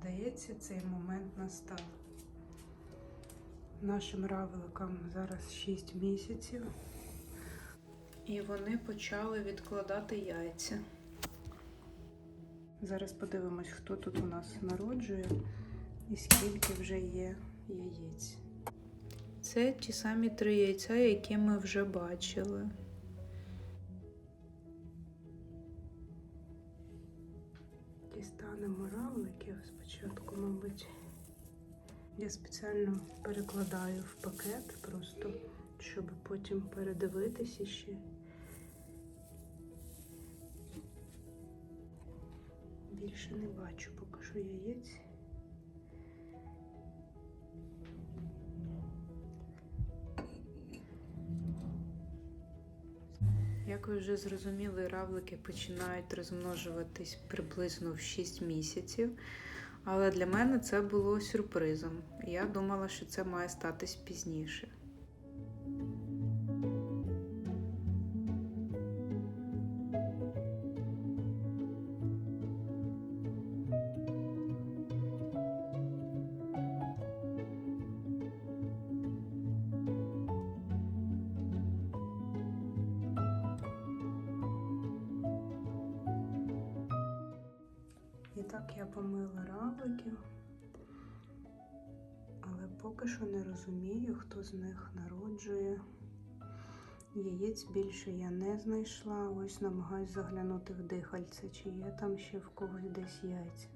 здається, цей момент настав. Нашим равликам зараз 6 місяців. І вони почали відкладати яйця. Зараз подивимось, хто тут у нас народжує і скільки вже є яєць. Це ті самі три яйця, які ми вже бачили. Дістанемо равликів спочатку, мабуть. Я спеціально перекладаю в пакет, просто щоб потім передивитися ще. Більше не бачу поки що яєць. Як ви вже зрозуміли, равлики починають розмножуватись приблизно в 6 місяців. Але для мене це було сюрпризом. Я думала, що це має статись пізніше. Так я помила равликів, але поки що не розумію, хто з них народжує. Яєць більше я не знайшла. Ось намагаюсь заглянути в дихальце, чи є там ще в когось десь яйця.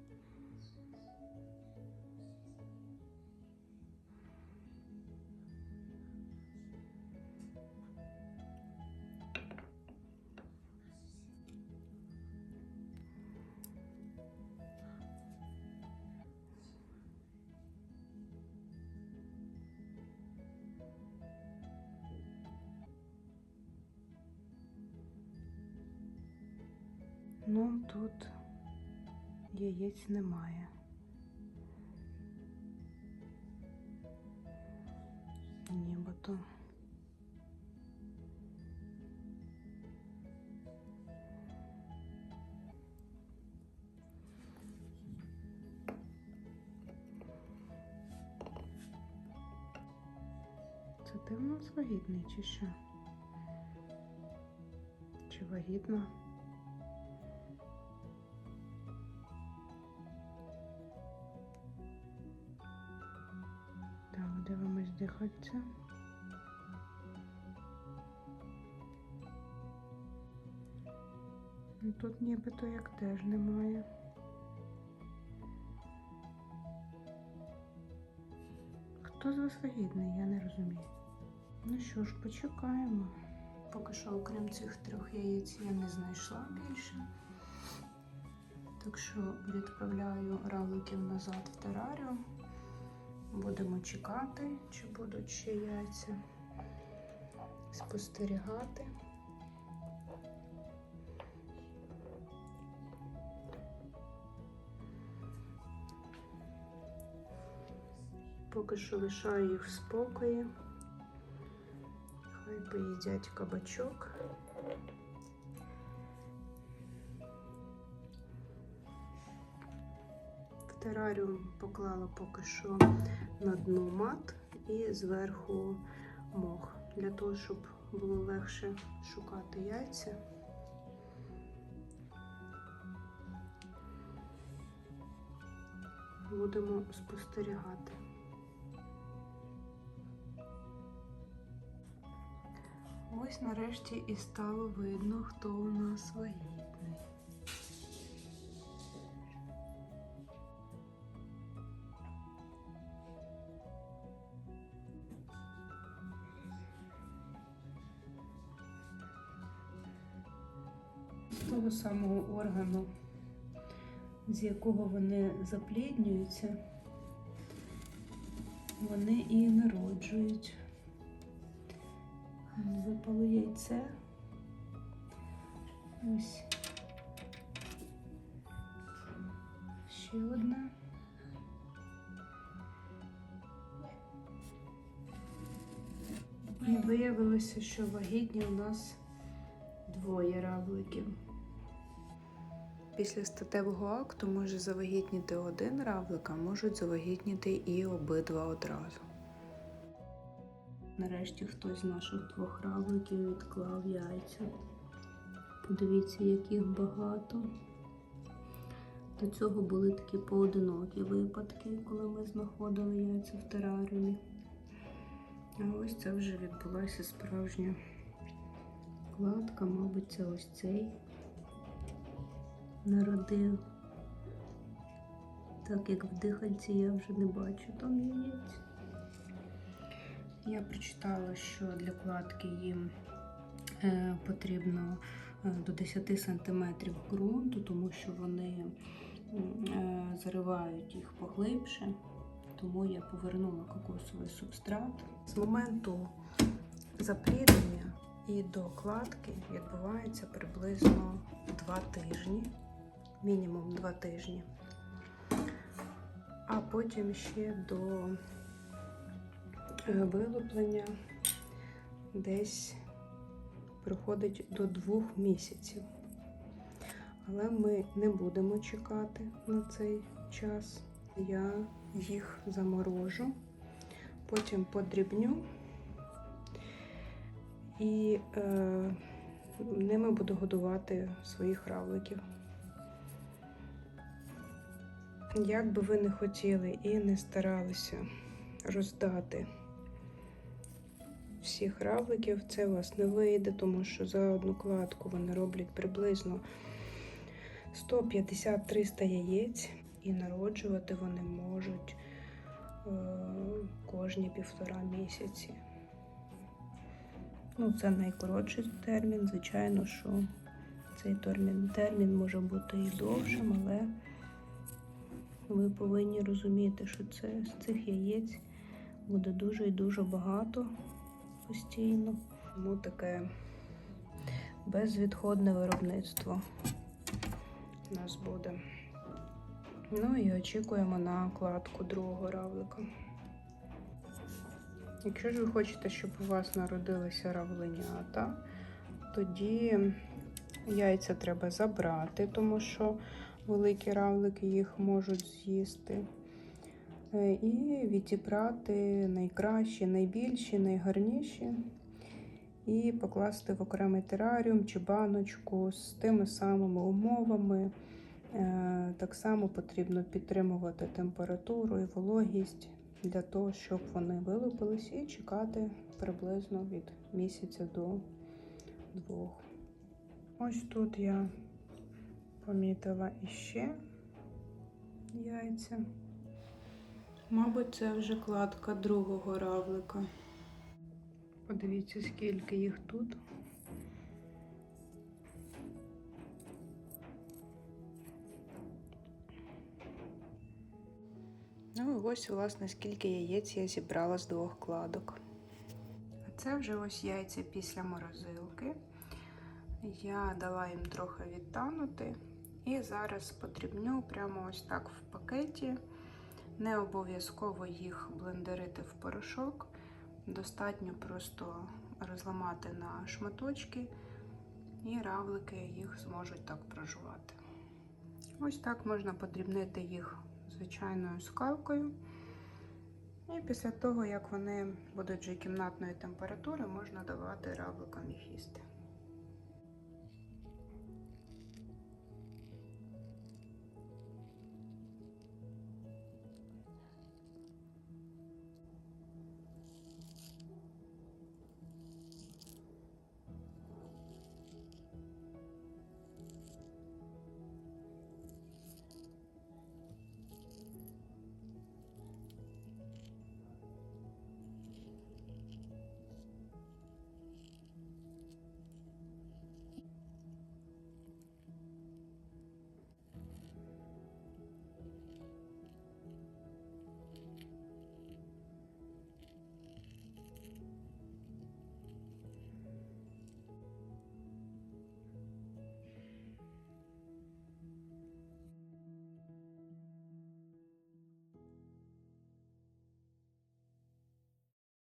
Ну, тут яєць немає. Нібито. Це ти в нас вагітний чи що? Чи вагітна? Дивимось. Ну, Тут нібито як теж немає. Хто з вас вагітний, я не розумію. Ну що ж, почекаємо. Поки що, окрім цих трьох яєць, я не знайшла більше. Так що відправляю равликів назад в тераріум. Будемо чекати, чи будуть ще яйця, спостерігати. Поки що лишаю їх в спокої. Хай поїдять кабачок. Тераріум поклала поки що на дно мат і зверху мох, для того, щоб було легше шукати яйця. Будемо спостерігати. Ось нарешті і стало видно, хто у нас вагітний. Того самого органу, з якого вони запліднюються, вони і народжують. Випало яйце. Ось. Ще одна. І виявилося, що вагітні у нас двоє равликів. Після статевого акту може завагітніти один равлик, а можуть завагітніти і обидва одразу. Нарешті хтось з наших двох равликів відклав яйця. Подивіться, яких багато. До цього були такі поодинокі випадки, коли ми знаходили яйця в тераріумі. А ось це вже відбулася справжня кладка, мабуть, це ось цей народив. Так як в дихальці я вже не бачу там яєць. Я прочитала, що для кладки їм е, потрібно е, до 10 см ґрунту, тому що вони е, заривають їх поглибше. Тому я повернула кокосовий субстрат. З моменту запліднення і до кладки відбувається приблизно 2 тижні, мінімум 2 тижні. А потім ще до е, вилуплення десь проходить до двох місяців. Але ми не будемо чекати на цей час. Я їх заморожу, потім подрібню і е, ними буду годувати своїх равликів. Як би ви не хотіли і не старалися роздати всіх равликів, це у вас не вийде, тому що за одну кладку вони роблять приблизно 150-300 яєць, і народжувати вони можуть е, кожні півтора місяці. Ну, це найкоротший термін. Звичайно, що цей термін, термін може бути і довшим, але ви повинні розуміти, що це з цих яєць буде дуже і дуже багато постійно. Тому таке безвідходне виробництво у нас буде. Ну і очікуємо на кладку другого равлика. Якщо ж ви хочете, щоб у вас народилися равленята, тоді яйця треба забрати, тому що великі равлики їх можуть з'їсти. Е, І відібрати найкращі, найбільші, найгарніші. І покласти в окремий тераріум чи баночку з тими самими умовами. Е, Так само потрібно підтримувати температуру і вологість для того, щоб вони вилупились, і чекати приблизно від місяця до двох. Ось тут я помітила іще яйця. Мабуть, це вже кладка другого равлика. Подивіться, скільки їх тут. Ну і ось, власне, скільки яєць я зібрала з двох кладок. А це вже ось яйця після морозилки. Я дала їм трохи відтанути. І зараз подрібню прямо ось так в пакеті. Не обов'язково їх блендерити в порошок. Достатньо просто розламати на шматочки, і равлики їх зможуть так прожувати. Ось так можна подрібнити їх звичайною скалкою. І після того, як вони будуть вже кімнатної температури, можна давати равликам їх їсти.